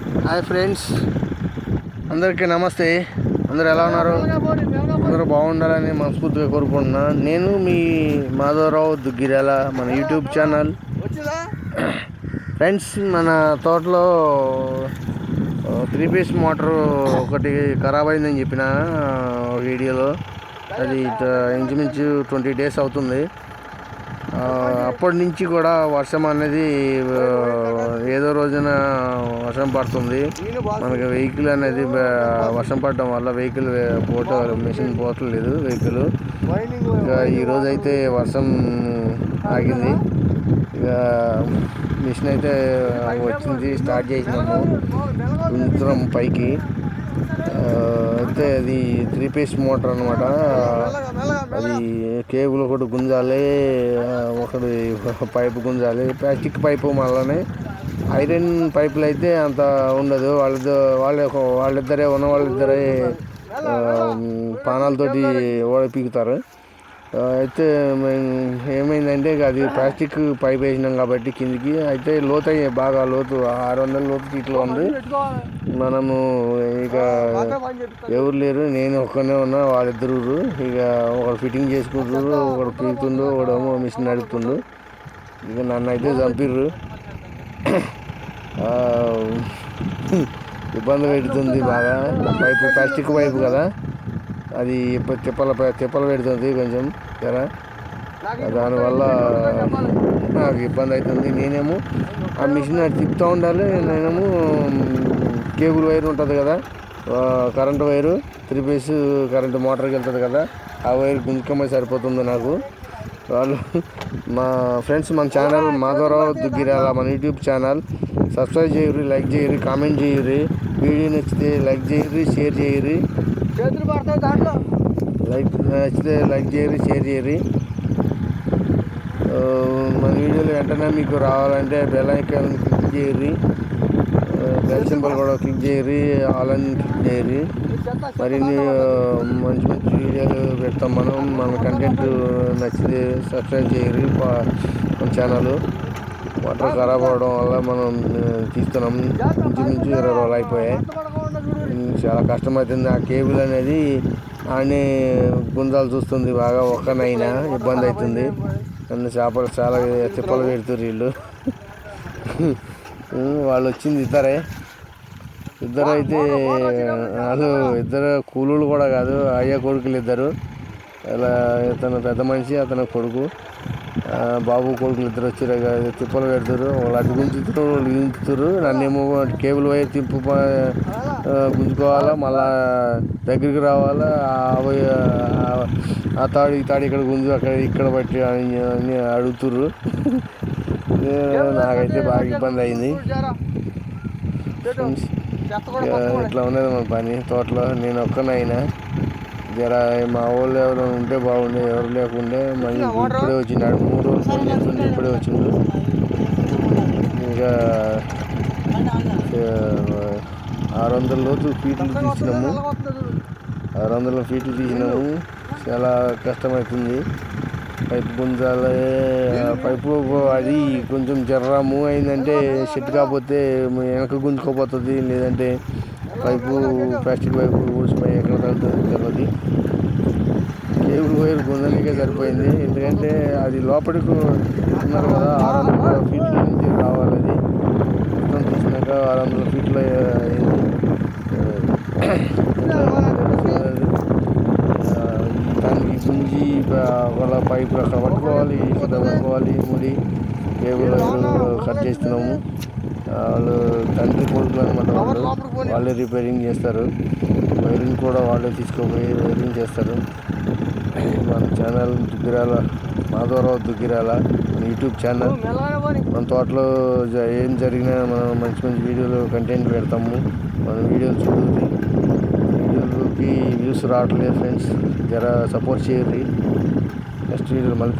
Hi friends. అందరికీ నమస్తే. అందరు ఎలా ఉన్నారు? అందరూ బాగుండాలని మనస్ఫూర్తిగా కోరుకుంటున్నా. నేను మీ మాధవరావు దుగ్గిరాల మన యూట్యూబ్ ఛానల్. ఫ్రెండ్స్ మన తోటలో త్రీ పీస్ మోటార్ ఒకటి ఖరాబ్ అయిందని చెప్పిన వీడియోలో. అది ఇంచుమించు ట్వంటీ డేస్ అవుతుంది. అప్పటి నుంచి కూడా వర్షం అనేది ఏదో రోజున వర్షం పడుతుంది. మనకి వెహికల్ అనేది వర్షం పడడం వల్ల వెహికల్ పోట మిషన్ పోవట్లేదు వెహికల్. ఇక ఈరోజు అయితే వర్షం ఆగింది. ఇక మిషన్ అయితే వచ్చింది స్టార్ట్ చేసినాము. గుంతురం పైకి. అయితే అది త్రీ పీస్ మోటార్ అనమాట అది కేబుల్ ఒకటి గుంజాలి ఒకటి పైపు గుంజాలి ప్లాస్టిక్ పైపు మళ్ళీ ఐరన్ పైపులు అయితే అంత ఉండదు. వాళ్ళ వాళ్ళ వాళ్ళిద్దరే ఉన్న వాళ్ళిద్దరే పానాలతోటి ఓడ పీకుతారు. అయితే మేము ఏమైందంటే ఇక అది ప్లాస్టిక్ పైప్ వేసినాం కాబట్టి కిందికి. అయితే లోతు అయ్యాయి బాగా లోతు ఆరు వందల లోతు ఇట్లా ఉంది. మనము ఇక ఎవరు లేరు నేను ఒక్కనే ఉన్నా వాళ్ళిద్దరు ఇక ఒకడు ఫిట్టింగ్ చేసుకుంటారు ఒకడు పీకుతుండు ఒకడేమో మిషన్ నడుపుతుండు. ఇక నన్ను అయితే చంపిర్రు. ఇబ్బంది పెడుతుంది బాగా. పైపు ప్లాస్టిక్ పైపు కదా. అది ఇప్ప- తిప్పల తిప్పలు పెడుతుంది కొంచెం జరా. దానివల్ల నాకు ఇబ్బంది అవుతుంది. నేనేమో ఆ మిషన్ అది తిప్పుతూ ఉండాలి. నేనేమో కేబుల్ వైర్ ఉంటుంది కదా. Current wire three piece current మోటార్కి వెళ్తుంది కదా. ఆ వైర్ గుంజుకమ్మ సరిపోతుంది నాకు. వాళ్ళు మా ఫ్రెండ్స్ మన ఛానల్ మాధవరావు దుగ్గిరాల మన యూట్యూబ్ ఛానల్. సబ్స్క్రైబ్ చేయరు లైక్ చేయరు కామెంట్ చేయరు వీడియో నచ్చితే లైక్ చేయరు షేర్ చేయరు లైక్ నచ్చితే లైక్ చేయరు షేర్ చేయరు మన వీడియోలు వెంటనే మీకు రావాలంటే బెల్ ఐకాన్ క్లిక్ చేయరు బెల్ సింబల్ కూడా క్లిక్ చేయరు ఆల్ అని క్లిక్ చేయరు మరిన్ని మంచి మంచి వీడియోలు పెడతాం మనం. మన కంటెంట్ నచ్చితే సబ్స్క్రైబ్ చేయరు మన ఛానల్ వాటర్ ఖరాబ్ అవడం వల్ల మనం తీస్తున్నాం. ఇంచుమించు ఇరవై రోజులు అయిపోయాయి. చాలా కష్టమవుతుంది. ఆ కేబుల్ అనేది ఆడనే గుంజాలు చూస్తుంది. బాగా ఒక్కనైనా ఇబ్బంది అవుతుంది. నన్ను చేపలు చాలా తిప్పలు పెడుతున్నారు వీళ్ళు. వాళ్ళు వచ్చింది ఇద్దరే. ఇద్దరు అయితే వాళ్ళు ఇద్దరు కూలీలు కూడా కాదు అయ్య కొడుకులు ఇద్దరు. అలా ఇతను పెద్ద మనిషి అతను కొడుకు. బాబు కొడుకులు ఇద్దరు వచ్చారు తిప్పలు పెడతారు వాళ్ళు అటు గుంజుతారు వాళ్ళు గుంజుతారు నన్నేమో కేబుల్ వైర్ తింపు ప- ఆ, గుంజుకోవాలా మళ్ళా దగ్గరికి రావాలా ఆ తాడు ఈ తాడు ఇక్కడ గుంజు అక్కడ ఇక్కడ బట్టి అని అడుగుతుర్రు. నాకైతే బాగా ఇబ్బంది అయింది. ఇట్లా ఉన్నది మన పని తోటలో నేను ఒక్కనైనా జర మా వాళ్ళు ఎవరు ఉంటే బాగుండే ఎవరు లేకుండే మళ్ళీ ఇప్పుడే వచ్చినాడు మూడు రోజులు ఫోన్ ఇప్పుడే వచ్చిండు. ఇంకా ఆరు వందల లోతు ఫీట్లు తీసినాము. ఆరు వందల ఫీట్లు తీసినాము. చాలా కష్టమవుతుంది పైపు గుంజాలి పైపు అది కొంచెం జర్ర మూవ్ అయిందంటే సెట్ కాకపోతే వెనక గుంజుకోపోతుంది లేదంటే పైపు ప్లాస్టిక్ పైపు ఊసిపోయి ఎక్కడ తగ్గుతుంది తెలియదు కేబుల్ వైర్ గుంజలికే సరిపోయింది ఎందుకంటే అది లోపలికి ఉన్నారు కదా ఆరు వందల ఫీట్ల నుంచి రావాలి అది. మొత్తం తీసినాక ఆరు వందల ఫీట్లు అయింది ఆ, దానికి గుంజి ప- వాళ్ళ పైపు అక్కడ పట్టుకోవాలి ఇక్కడ పట్టుకోవాలి ముడి కేబుల్ కట్ చేస్తున్నాము. వాళ్ళు తండ్రి కొడుకులు అనమాట వాళ్ళు. వాళ్ళే రిపేరింగ్ చేస్తారు. వైరింగ్ కూడా వాళ్ళే తీసుకుపోయి వైరింగ్ చేస్తారు. మన channel Duggirala Madhavarao Duggirala YouTube channel. మన తోటలో ఏం జరిగినా మనం మంచి మంచి వీడియోలు కంటెంట్ పెడతాము. మన వీడియోలు చూడండి వీడియోలకి వ్యూస్ రావట్లేదు ఫ్రెండ్స్ జర సపోర్ట్ చేయరు నెక్స్ట్ వీడియో మళ్ళీ కలుద్దాం.